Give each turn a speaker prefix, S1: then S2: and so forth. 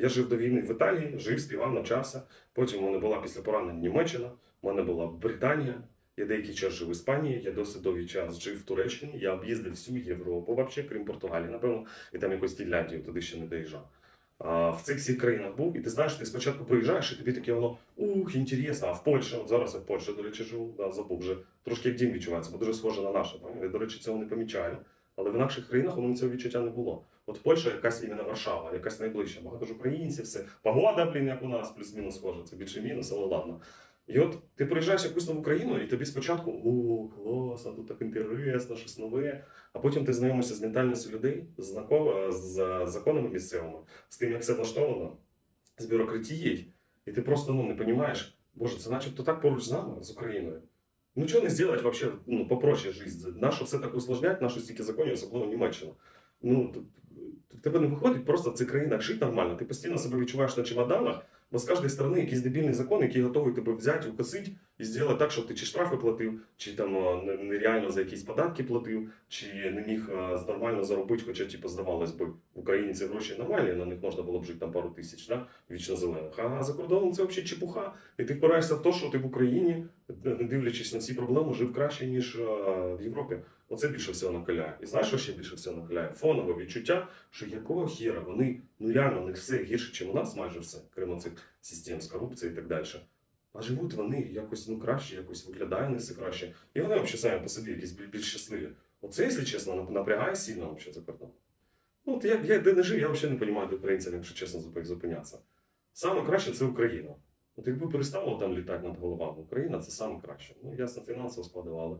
S1: Я жив до війни в Італії, жив, співав, навчався. Потім у мене була після поранень Німеччина, у мене була Британія. Я деякий час жив в Іспанії, я досить довгий час жив в Туреччині. Я об'їздив всю Європу, взагалі, крім Португалії, напевно, і там якось Фінляндію туди ще не доїжджав. А, в цих всіх країнах був, і ти знаєш, ти спочатку приїжджаєш, і тобі таке воно ух, інтересно. А в Польщі, от зараз я в Польщі, до речі, живу, да, забув вже трошки як дім відчувається, бо дуже схоже на наше. Я, до речі, цього не помічаю. Але в наших країнах мене цього відчуття не було. От Польща якась іменно Варшава, якась найближча. Багато ж українців, все. Погода, блін, як у нас, плюс-мінус схоже. Це більше мінус, але ладно. І от ти приїжджаєш якусь нову країну, і тобі спочатку о, класно, тут так інтересно, щось нове. А потім ти знайомишся з ментальністю людей, з законами місцевими, з тим, як все влаштовано, з бюрократією, і ти просто ну, не розумієш, боже, це начебто так поруч з нами, з Україною. Ну чого не зробити вообще ну, попроще життя? Нащо все так усложнять, нащо стільки законів, особливо Німеччина. Ну, в тебе не виходить просто в цих країнах жити нормально. Ти постійно себе відчуваєш на чемоданах, бо з кожної сторони якийсь дебільний закон, який готовий тебе взяти, укосити і зробити так, щоб ти чи штрафи платив, чи там нереально за якісь податки платив, чи не міг нормально заробити, хоча, типу, здавалось би, Україні ці гроші нормальні, на них можна було б жити там пару тисяч, да? вічно зелених. А за кордоном це взагалі чепуха. І ти впираєшся в те, що ти в Україні, не дивлячись на ці проблеми, жив краще, ніж е, в Європі. Оце більше всього накаляє. І знаєш, що ще більше всього накаляє? Фонове відчуття, що якого хіра вони ну реально у них все гірше, ніж у нас, майже все, крім цих систем з корупцією і так далі. А живуть вони якось ну краще, якось виглядає не все краще. І вони взагалі самі по собі якісь більш, щасливі. Оце, якщо чесно, напрягає сильно за кордон. Ну, я, я де не жив, я взагалі не розумію, українцям, якщо чесно, зупинятися. Саме краще це Україна. От якби перестало там літати над головами, Україна це саме краще. Ну, ясно, фінансово складували.